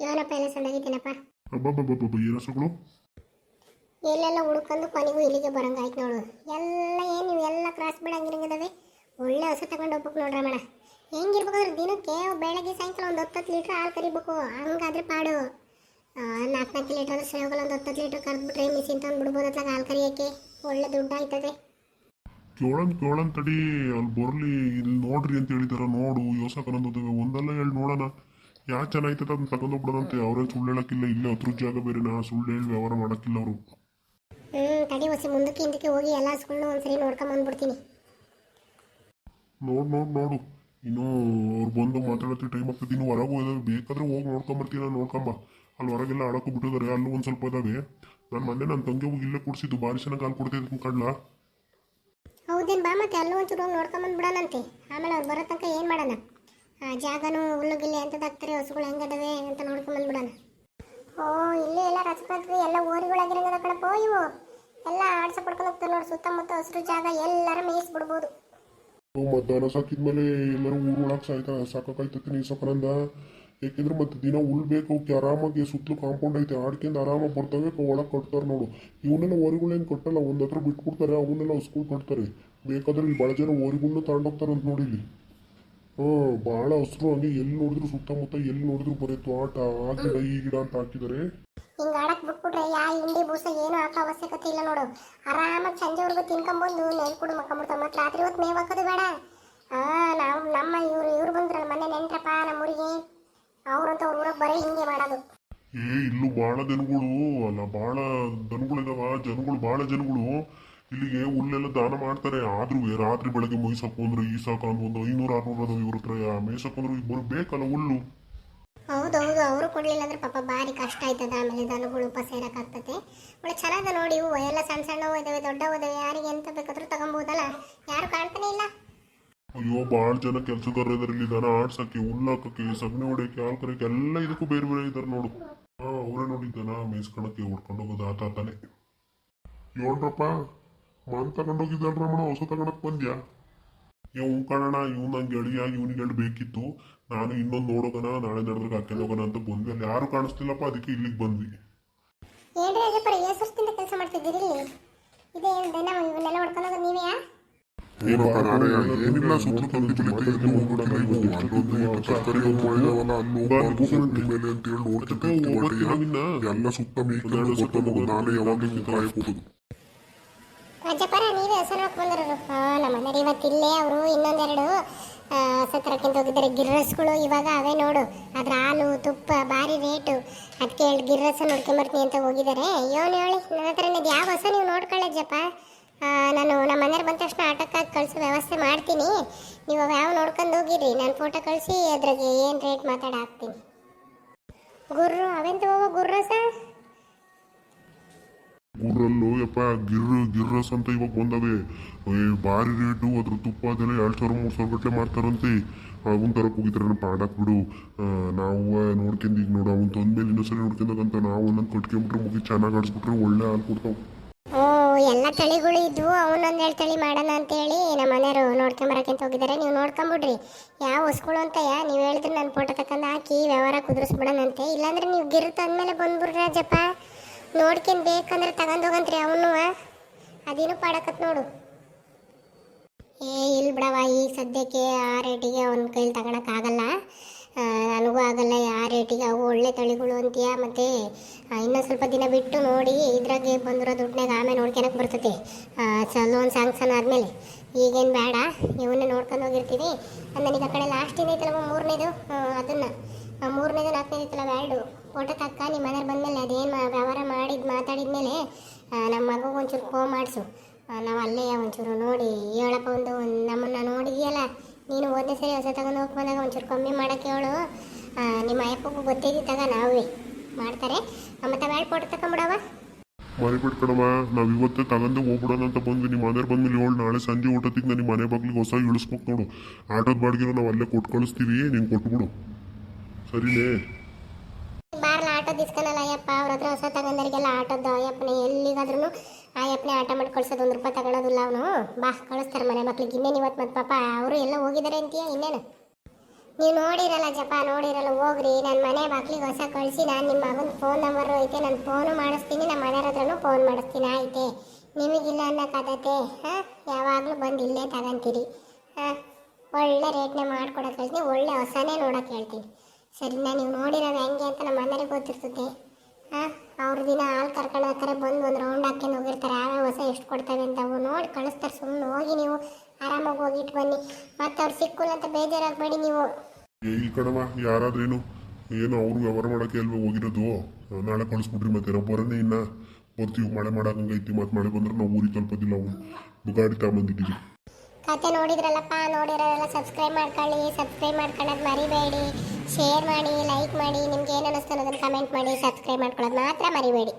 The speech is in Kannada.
ಏನಪ್ಪ ಎಲ್ಲ ಸಂದಾಗಿದ್ದೀನಪ್ಪ? ಅಬ್ಬಬ್ಬಬ್ಬಬ್ಬ ಏನು ಹಸುಗಳು ಎಲ್ಲೆಲ್ಲ ಹುಡ್ಕೊಂಡು ಕೊನೆಗೂ ಇಲ್ಲಿಗೆ ಬರಂಗಾಯ್ತು ನೋಡು. ಎಲ್ಲ ಏನು ಎಲ್ಲ ಕ್ರಾಸ್ ಬಿಡಂಗಿರಂಗಿದಾವೆ ಒಳ್ಳೆ ಹಸು ತಗೊಂಡು ಹೋಗ್ಬೇಕು ನೋಡ್ರಿ ಅಮ್ಮಣ ಹೆಂಗಿರ್ಬೇಕಾದ್ರೆ ದಿನಕ್ಕೆ ಬೆಳಗ್ಗೆ ಸಾಯಂಕಾಲ ಒಂದು ಹತ್ತತ್ತು ಲೀಟ್ರ್ ಹಾಲು ಕರಿಬೇಕು. ಹಂಗಾದ್ರೆ ಪಾಡು. ನಾಲ್ಕು ನಾಲ್ಕು ಲೀಟ್ರ್ ಅಂದ್ರೆ ಹೋಗಲ್ಲ ಒಂದು ಹತ್ತತ್ತು ಲೀಟ್ರ್ ಕರೆದ್ಬಿಟ್ರೆ ಮಿಷಿನ್ ತಂದು ಬಿಡ್ಬೋದು ಅತ್ಲಾಗ ಹಾಲು ಕರಿಯೋಕ್ಕೆ. ಒಳ್ಳೆ ದುಡ್ಡು ಆಯ್ತದೆ. ಕೇಳನ್ ಕೇಳನ್ ತಡಿ ಅಲ್ಲಿ ಬರಲಿ. ಇಲ್ಲಿ ನೋಡ್ರಿ ಅಂತ ಹೇಳಿದಾರ ನೋಡು. ಯೋಸಕನಂದೋದವೆ ಒಂದಲ್ಲ ಹೇಳಿ ನೋಡೋಣ. ಯಾ ಚೆನ್ನಾಯ್ತದ ಅದನ್ನ ಬಿಡದಂತೆ ಅವರೇ ಸುಳ್ಳು ಹೇಳಕ್ಕಿಲ್ಲ ಇಲ್ಲೇ ಹತ್ರ ಜಾಗ ಬೇರೆ ನಾ ಸುಳ್ಳು ಹೇಳಿ ವ್ಯವಹಾರ ಮಾಡಕ್ಕಿಲ್ಲ ಅವರು. ಹ್ಮ್ ತಡಿ ಹೊಸಿ ಮುಂದಕ್ಕೆ ಹಿಂದಕ್ಕೆ ಹೋಗಿ ಎಲ್ಲ ಹಸುಗಳನ್ನ ಒಂದ್ಸರಿ ನೋಡ್ಕೊಂಬಂದ್ಬಿಡ್ತೀನಿ ನೋಡ್ ನೋಡ್ ನೋಡು. ಇನ್ನು ಅವ್ರು ಬಂದು ಮಾತಾಡತ್ತಿ ಟೈಮ್ ಆಗ್ತದೆ. ಇನ್ನು ಹೊರಗೆ ಹೋದಾಗ ಬೇಕಾದ್ರೆ ಹೋಗಿ ನೋಡ್ಕೊಂಬರ್ತೀನಿ ನೋಡ್ಕೊಂಬ ಅಲ್ಲಿ ಹೊರಗೆಲ್ಲ ಆಡಕ್ಕೂ ಬಿಟ್ಟಿದ್ದಾರೆ ಅಲ್ಲೂ ಒಂದು ಸ್ವಲ್ಪ ಇದಾವೆ. ನಾನು ಮೊನ್ನೆ ನನ್ನ ತಂಗಿ ಹೋಗಿ ಇಲ್ಲೇ ಕೊಡಿಸಿದ್ದು ಭಾರಿ ಚೆನ್ನಾಗಿ ಹಾಲು ಕೊಡ್ತಿದ್ದು ಕಡ್ಲ. ಹೌದೇನು ಬಾ ಮತ್ತೆ ಅಲ್ಲೂ ಒಂಚೂರು ಹೋಗಿ ನೋಡ್ಕೊಂಬಂದು ಬಿಡೋಣಂತೆ ಆಮೇಲೆ ಅವ್ರು ಬರೋ ತನಕ ಏನು ಮಾಡೋಣ? ಜಾಗನೂ ಅಂತ ಎಂಥದ್ದಾಗ್ತಾರೆ ಹಸುಗಳು ಹೆಂಗದವೆ ಅಂತ ನೋಡ್ಕೊಂಡು ಬಂದ್ಬಿಡೋಣ. ಓ, ಇಲ್ಲಿ ಎಲ್ಲ ರಸಪತ್ರಿ ಎಲ್ಲ ಓರಿಗಳಾಗಿರಂಗದ ಕಣಪ್ಪ, ಇವು. ಎಲ್ಲ ಆಡ್ಸ ಪಡ್ಕೊಂಡು ಹೋಗ್ತಾರೆ ನೋಡಿ, ಸುತ್ತಮುತ್ತ ಹಸಿರು ಜಾಗ ಎಲ್ಲರ ಮೇಯಿಸ್ಬಿಡ್ಬೋದು. ಮಧ್ಯಾಹ್ನ ಸಾಕಿದ್ಮೇಲೆ ಎಲ್ಲರೂ ಊರ್ ಸಾಯ್ತ ಸಾಕಾಯ್ತತಿ ನೀ ಸಾಕನಂದ. ಯಾಕೆಂದ್ರೆ ಮತ್ತೆ ದಿನ ಉಳ್ಬೇಕು ಅವಕ್ಕೆ ಆರಾಮಾಗಿ ಸುತ್ತಲೂ ಕಾಂಪೌಂಡ್ ಐತೆ ಆಡ್ಕೊಂಡು ಆರಾಮಾಗಿ ಬರ್ತವೆ ಒಳಗೆ ಕಟ್ತಾರೆ ನೋಡು. ಇವನ್ನೆಲ್ಲ ಓರಿಗಳೇನು ಕಟ್ಟಲ್ಲ ಒಂದತ್ರ ಹತ್ರ ಬಿಟ್ಬಿಡ್ತಾರೆ, ಅವನ್ನೆಲ್ಲ ಸ್ಕೂಲ್ ಕಟ್ತಾರೆ. ಬೇಕಾದ್ರೆ ಇಲ್ಲಿ ಭಾಳ ಜನ ಓರಿಗಳನ್ನ ತಗೊಂಡೋಗ್ತಾರೆ ಅಂತ ನೋಡಿ ಹಸಿರು ಭಾಳ ಹಸ್ರು ಹಂಗೆ ಎಲ್ಲಿ ನೋಡಿದ್ರು ಸುತ್ತಮುತ್ತ ಎಲ್ಲಿ ನೋಡಿದ್ರು ಬರೀ ತೋಟ ಆ ಗಿಡ ಈ ಗಿಡ ಅಂತ ಹಾಕಿದ್ದಾರೆ ಹಿಂಗೆ ಆಡಕ್ ಬಿಟ್ಬಿಟ್ರೆ ಯಾ ಹಿಂಡಿ ಬೂಸ ಏನು ಹಾಕೋ ಅವಶ್ಯಕತೆ ಇಲ್ಲ ನೋಡು. ಆರಾಮಾಗಿ ಸಂಜೆವರೆಗೂ ತಿನ್ಕೊಂಬಂದು ನೆಲ್ ಕುಡು ಮಕ್ಕೊಂಬಿಡ್ತಾವ ಮತ್ತೆ ರಾತ್ರಿ ಹೊತ್ತು ಮೇವ್ ಹಾಕೋದು ಬೇಡ. ಆ ನಾವು ನಮ್ಮ ಇವ್ರು ಇವ್ರು ಬಂದ್ರಲ್ಲ ಮೊನ್ನೆ ನೆಂಟ್ರಪ್ಪ ನಮ್ಮ ಊರಿಗೆ ಅವ್ರಂತ ಅವ್ರ ಊರಾಗ ಬರೀ ಹಿಂಗೆ ಮಾಡೋದು. ಏ ಇಲ್ಲೂ ಭಾಳ ದನಗಳು ಅಲ್ಲ ಭಾಳ ದನಗಳಿದಾವ ಜನಗಳು ಭಾಳ ಜನಗಳು. ಇಲ್ಲಿಗೆ ಹುಲ್ಲೆಲ್ಲ ದಾನ ಮಾಡ್ತಾರೆ. ಆದ್ರೂ ರಾತ್ರಿ ಬೆಳಗ್ಗೆ ಮೇಯ್ಸಕ್ ಅಂದ್ರೆ ಈ ಸಾಕು ಒಂದು ಐನೂರು ಆರ್ನೂರು ಅದಾವ ಇವ್ರ ಹತ್ರ. ಮೇಯ್ಸಕ್ ಅಂದ್ರೆ ಈಗ ಬೇಕಲ್ಲ ಹುಲ್ಲು. ಹೌದೌದು ಅವರು ಕೊಡ್ಲಿಲ್ಲ ಅಂದ್ರೆ ಪಾಪ ಭಾರಿ ಕಷ್ಟ ಆಯ್ತದ. ಆಮೇಲೆ ದನಗಳು ಉಪ ಸೇರಕ್ಕಾಗ್ತದೆ ಒಳ್ಳೆ ಚೆನ್ನಾದ ನೋಡಿ. ಇವು ಎಲ್ಲ ಸಣ್ಣ ಸಣ್ಣ ಇದಾವೆ ದೊಡ್ಡವು ಇದಾವೆ. ಯಾರಿಗೆ ಎಂತ ಬೇಕಾದ್ರೂ ತಗೊಂಬೋದಲ್ಲ. ಯಾರು ಕಾಣ್ತಾನೆ ಇಲ್ಲ. ಅಯ್ಯೋ ಭಾಳ ಜನ ಕೆಲಸಗಾರ ಇದಾರೆ ಇಲ್ಲಿ ದನ ಆಡ್ಸಕ್ಕೆ ಹುಲ್ಲು ಹಾಕಕ್ಕೆ ಸಗಣಿ ಹೊಡೆಯಕ್ಕೆ ಹಾಲು ಕರೆಯಕ್ಕೆ ಎಲ್ಲ ಇದಕ್ಕೂ ಬೇರೆ ಬೇರೆ ಇದಾರೆ ನೋಡು. ಹಾ ಅವರೇ ನೋಡಿ ದನ ಮೇಯ್ಸ್ಕೊಳಕ್ಕೆ ಹೊಡ್ಕೊಂಡು ಹೋಗೋದು ಆತ ತಾನೆ ಏಳ್ರಪ್ಪ ಮನ್ ತಗೊಂಡೋಗಿದ್ದಲ್ ರಮಣ ಹೊಸ ತಗೊಂಡಕ್ ಬಂದ್ಯಾ? ಇವ್ ಕಣಣ ಇವ್ ನಂಗೆ ಗೆಳೆಯ ಇವ್ನಿಗೆ ಹೇಳಿ ಬೇಕಿತ್ತು. ನಾನು ಇನ್ನೊಂದು ನೋಡೋಗಣ ನಾಳೆ ನಡೆದಾಗ ಹಾಕೊಂಡು ಹೋಗೋಣ ಅಂತ ಬಂದ್ವಿ. ಅಲ್ಲಿ ಯಾರು ಕಾಣಿಸ್ತಿಲ್ಲಪ್ಪ ಅದಕ್ಕೆ ಇಲ್ಲಿಗೆ ಬಂದ್ವಿ. ಏನ್ರಿ ಅಜಪ್ಪರ ಕೆಲಸ ಮಾಡ್ತಿದ್ದೀರಿ ಇಲ್ಲಿ? ಇದೇ ದನ ಇವನ್ನೆಲ್ಲ ನೀವೇ? ಏನಪ್ಪ ನಾಳೆ ಏನಿಲ್ಲ ಸುತ್ತಲೂ ತಂದು ಬೆಳಿಗ್ಗೆ ಹೋಗ್ಬಿಡಲ್ಲ ಇವತ್ತು ಅಲ್ಲೊಂದು ಇವತ್ತು ತರಕಾರಿ ಮಾಡಿದವಲ್ಲ ಅಲ್ಲಿ ಹೋಗ್ಬಾರ್ದು ಮೇಲೆ ಅಂತ ಹೇಳಿ ನೋಡ್ತಿದ್ದೆ ಹೋಗ್ತೀನ ಎಲ್ಲ ಸುತ್ತ ಮೇಯ್ಕೊಂಡು ಗೊತ್ತಲ್ಲ ನಾನೇ ಯಾವಾಗಲೂ ಕಾಯಕ್ ಹೋಗುದು ಅಜ್ಜಪ್ಪರ ನೀವೇ ಹೆಸರು ಹಾಕಿ ಬಂದಿರೋರು. ನಮ್ಮ ಮನೇಲಿ ಇವತ್ತು ಇಲ್ಲೇ ಅವರು, ಇನ್ನೊಂದೆರಡು ಸತ್ರಕ್ಕಿಂತ ಹೋಗಿದ್ದಾರೆ. ಗಿರ್ರಸ್ಗಳು ಇವಾಗ ಅವೇ ನೋಡು. ಅದ್ರ ಹಾಲು, ತುಪ್ಪ, ಭಾರಿ ರೇಟು ಅದಕ್ಕೆ ಹೇಳಿ ಗಿರ್ರಸ ನೋಡ್ಕೊಂಬರ್ತೀನಿ ಅಂತ ಹೋಗಿದ್ದಾರೆ. ಏನು ಹೇಳಿ. ನನ್ನ ಹತ್ರ ಇದು. ಯಾವ ಹೊಸ ನೀವು ನೋಡ್ಕೊಳ್ಳಜ್ಜಪ್ಪ ನಾನು ನಮ್ಮ ಮನೆಯವ್ರು ಬಂದ ತಕ್ಷಣ ಆಟೋಕ್ಕಾಗಿ ಕಳಿಸೋ ವ್ಯವಸ್ಥೆ ಮಾಡ್ತೀನಿ. ನೀವು ಯಾವ ನೋಡ್ಕೊಂಡು ಹೋಗಿರಿ ನಾನು ಫೋಟೋ ಕಳಿಸಿ, ಅದ್ರಾಗೆ ಏನು ರೇಟ್ ಮಾತಾಡಾಕ್ತೀನಿ. ಗುರ್ರು, ಅವೆಂತ ಹೋಗೋ ಗುರ್ರಸ? ಗುರ್ರಲ್ಲು ಯಪ್ಪ ಗಿರ್ರು ಗಿರ್ರಸ್ ಅಂತ ಇವಾಗ ಬಂದವೆ. ಏ, ಭಾರಿ ರೇಟು ಅದ್ರ ತುಪ್ಪ ಅದೆಲ್ಲ ಎರಡು ಸಾವಿರ ಮೂರು ಸಾವಿರ ಗಟ್ಟಲೆ ಮಾಡ್ತಾರಂತೆ ಅವನ್ ಹೋಗಿದ್ರೆ ನನ್ನ ಪಾಡಕ್ ಬಿಡು ನಾವು ನೋಡ್ಕೊಂಡು ಈಗ ನೋಡು ಅವ್ನು ತಂದ್ಮೇಲೆ ಇನ್ನೊಂದ್ಸರಿ ನೋಡ್ಕೊಂಡಾಗಂತ ನಾವು ಒಂದೊಂದು ಕಟ್ಕೊಂಬಿಟ್ರೆ ಮುಗಿ ಚೆನ್ನಾಗಿ ಆಡಿಸ್ಬಿಟ್ರೆ ಒಳ್ಳೆ ಹಾಲು ಕೊಡ್ತಾವೆ. ಎಲ್ಲ ತಳಿಗಳು ಇದ್ವು ಅವನೊಂದು ಎರಡು ತಳಿ ಮಾಡೋಣ ಅಂತೇಳಿ ನಮ್ಮ ಮನೆಯವರು ನೋಡ್ಕೊಂಬರಕ್ಕಂತ ಹೋಗಿದ್ದಾರೆ ನೀವು ನೋಡ್ಕೊಂಬಿಡ್ರಿ. ಯಾವ ಹೊಸ್ಗಳು ಅಂತ ಯಾ ನೀವು ಹೇಳಿದ್ರೆ ನಾನು ಫೋಟೋ ತಕೊಂಡು ಹಾಕಿ ವ್ಯವಹಾರ ಕುದುರಿಸ್ಬಿಡೋಣಂತೆ. ಇಲ್ಲಾಂದ್ರೆ ನೀವು ಗಿರ್ ತಂದ್ಮೇಲೆ ಬಂದ್ಬಿಡ್ರಿ ರಾಜಪ್ಪ. ನೋಡ್ಕೊಂಡು ಬೇಕಂದ್ರೆ ತಗೊಂಡು ಹೋಗಂತ್ರಿ ಅವನು. ಅದೇನು ಪಾಡಕತ್ ನೋಡು. ಏ ಇಲ್ಲ ಬಿಡವ ಈಗ ಸದ್ಯಕ್ಕೆ ಆ ರೇಟಿಗೆ ಅವನ ಕೈಲಿ ತಗೊಳಕ್ಕಾಗಲ್ಲ ನನಗೂ ಆಗಲ್ಲ ಆ ರೇಟಿಗೆ. ಅವು ಒಳ್ಳೆ ತಳಿಗಳು ಅಂತೀಯ ಮತ್ತು ಇನ್ನೂ ಸ್ವಲ್ಪ ದಿನ ಬಿಟ್ಟು ನೋಡಿ ಇದ್ರಾಗೆ ಬಂದಿರೋ ದುಡ್ಡನ್ನಾಗ ಆಮೇಲೆ ನೋಡ್ಕೊಳಕ್ಕೆ ಬರ್ತೈತಿ ಒಂದು ಸ್ಯಾಂಕ್ಷನ್ ಆದಮೇಲೆ. ಈಗೇನು ಬೇಡ, ಇವನ್ನೇ ನೋಡ್ಕೊಂಡು ಹೋಗಿರ್ತೀವಿ ನನಗೆ ಆ ಕಡೆ ಲಾಸ್ಟ್ ಏನೈತಲ್ಲ ಮೂರನೇದು? ಅದನ್ನು. ಮೂರನೇದು, ನಾಲ್ಕನೇದು ಐತಲ್ಲ ವ್ಯಾಲ್ಡು ಫೋಟೋ ತಕ್ಕ ನಿಮ್ಮ ಮನೆಯವ್ರು ಬಂದಮೇಲೆ ಅದೇನು ವ್ಯವಹಾರ ಮಾಡಿದ್ದು ಮಾತಾಡಿದ್ಮೇಲೆ ನಮ್ಮ ಮಗುಗೆ ಒಂಚೂರು ಫೋನ್ ಮಾಡಿಸು. ನಾವು ಅಲ್ಲೇ ಒಂಚೂರು ನೋಡಿ, ಹೇಳಪ್ಪ ಒಂದು ನಮ್ಮನ್ನು ನೋಡಿದೆಯಲ್ಲ ನೀನು ಒಂದೇ ಸರಿ ಹೊಸ ತಗೊಂಡು ಹೋಗಿ ಬಂದಾಗ ಒಂಚೂರು ಕಮ್ಮಿ ಮಾಡೋಕ್ಕೆ ಹೇಳು. ನಿಮ್ಮ ಅಯ್ಯಪ್ಪಗೂ ಗೊತ್ತಿದ್ದಾಗ ನಾವೇ ಮಾಡ್ತಾರೆ. ಮತ್ತೆ ಬ್ಯಾಡ್ ಫೋಟೋ ತಗೊಂಬಿಡವ ಮರಿಬಿಟ್ಟು ಕಣವ ನಾವು ಇವತ್ತೇ ತಗೊಂಡೆ ಹೋಗ್ಬಿಡೋಣ ಅಂತ ಬಂದು ನಿಮ್ಮ ಮನೆಯವ್ರು ಬಂದ್ಮೇಲೆ ಏಳು ನಾಳೆ ಸಂಜೆ ಊಟತ್ತಿಗೆ ನಿಮ್ಮ ಮನೆ ಬಾಗಿಲಿಗೆ ಹೊಸ ಇಳಿಸ್ಬೇಕು ನೋಡು. ಆಟೋದ ಬಾಡಿಗೆ ನಾವು ಅಲ್ಲೇ ಕೊಟ್ಟು ಕಳಿಸ್ತೀವಿ, ನೀನು ಕೊಟ್ಬಿಡು. ಸರಿನೇ? ದಿಸ್ಕನಲ್ಲ ಅಯ್ಯಪ್ಪ, ಅವ್ರ ಹತ್ರ ಹೊಸ ತಗೊಂಡರಿಗೆಲ್ಲ ಆಟೋದ ಅಯ್ಯಪ್ಪನೇ ಎಲ್ಲಿಗಾದ್ರೂ ಅಯ್ಯಪ್ಪನೇ ಆಟ ಮಾಡಿ ಕಳ್ಸೋದು ಒಂದು ರೂಪಾಯಿ ತಗೊಳ್ಳೋದಿಲ್ಲ ಅವನು. ಬಾ, ಕಳಿಸ್ತಾರೆ ಮನೆ ಮಕ್ಳಿಗೆ. ಇನ್ನೇನು ಇವತ್ತು ಮತ್ತು ಪಾಪ, ಅವರು ಎಲ್ಲ ಹೋಗಿದ್ದಾರೆ ಅಂತೀಯ, ಇನ್ನೇನು? ನೀವು ನೋಡಿರಲ್ಲ ಜಪ, ನೋಡಿರಲ್ಲ, ಹೋಗ್ರಿ. ನನ್ನ ಮನೆ ಮಕ್ಳಿಗೆ ಹೊಸ ಕಳಿಸಿ, ನಾನು ನಿಮ್ಮ ಮಗನ ಫೋನ್ ನಂಬರ್ ಐತೆ, ನಾನು ಫೋನು ಮಾಡಿಸ್ತೀನಿ ನಮ್ಮ ಮನೆಯವ್ರ ಹತ್ರನೂ ಫೋನ್ ಮಾಡಿಸ್ತೀನಿ, ಆಯ್ತೆ? ನಿಮಗಿಲ್ಲ ಅನ್ನೋಕ್ಕಾಗತ್ತೆ ಹಾಂ? ಯಾವಾಗಲೂ ಬಂದು ಇಲ್ಲೇ ತಗೊಂತೀರಿ, ಹಾಂ? ಒಳ್ಳೆ ರೇಟ್ನೇ ಮಾಡ್ಕೊಡಕ್ಕೆ ಹೇಳ್ತೀನಿ ಒಳ್ಳೆ ಹೊಸನೇ ನೋಡೋಕೆ ಹೇಳ್ತೀನಿ. ಸರಿನಾ ನೀವು ನೋಡಿರೋದು ಹೆಂಗೆ ಅಂತ ನಮ್ಮ ಮನೆಯವ್ರಿಗೆ ಗೊತ್ತಿರ್ತದೆ. ಹಾಂ ಅವ್ರ ದಿನ ಹಾಲು ಕರ್ಕೊಂಡು ಹೋಗ್ತಾರೆ ಬಂದು ಒಂದು ರೌಂಡ್ ಹಾಕ್ಕೊಂಡು ಹೋಗಿರ್ತಾರೆ. ಯಾವ ಹೊಸ ಎಷ್ಟು ಕೊಡ್ತವೆ ಅಂತ ಅವು ನೋಡಿ ಕಳಿಸ್ತಾರೆ ಸುಮ್ಮನೆ ಹೋಗಿ ನೀವು ಆರಾಮಾಗಿ ಹೋಗಿಟ್ಟು ಬನ್ನಿ. ಮತ್ತೆ ಅವ್ರು ಸಿಕ್ಕಿಲ್ಲ ಅಂತ ಬೇಜಾರಾಗಬೇಡಿ ನೀವು. ಇಲ್ಲಿ ಈ ಕಣವ ಯಾರಾದ್ರೇನು? ಏನು ಅವ್ರು ವ್ಯವಹಾರ ಮಾಡೋಕ್ಕೆ ಅಲ್ವೇ ಹೋಗಿರೋದು? ನಾಳೆ ಕಳಿಸ್ಬಿಟ್ರಿ ಮತ್ತೆ ನಾವು ಇಲ್ಲ ಇನ್ನ. ಬರ್ತೀವಿ ಮಳೆ ಮಾಡಂಗೈತಿ ಮತ್ತೆ ಮಳೆ ಬಂದ್ರೆ ನಾವು ಊರಿಗೆ ತಲುಪೋದಿಲ್ಲ ನಾವು ಗಾಡಿ ತಗೊಂಬಂದಿದ್ದೀವಿ. ಕತೆ ನೋಡಿದ್ರಲ್ಲಪ್ಪ ನೋಡಿರೋದೆಲ್ಲ ಸಬ್ಸ್ಕ್ರೈಬ್ ಮಾಡ್ಕೊಳ್ಳಿ ಸಬ್ಸ್ಕ್ರೈಬ್ ಮಾಡ್ಕೊಳ್ಳೋದು ಮರಿಬೇಡಿ. ಶೇರ್ ಮಾಡಿ ಲೈಕ್ ಮಾಡಿ ನಿಮ್ಗೆ ಏನು ಅನ್ನಿಸ್ತು ಕಮೆಂಟ್ ಮಾಡಿ ಸಬ್ಸ್ಕ್ರೈಬ್ ಮಾಡ್ಕೊಳ್ಳೋದು ಮಾತ್ರ ಮರಿಬೇಡಿ.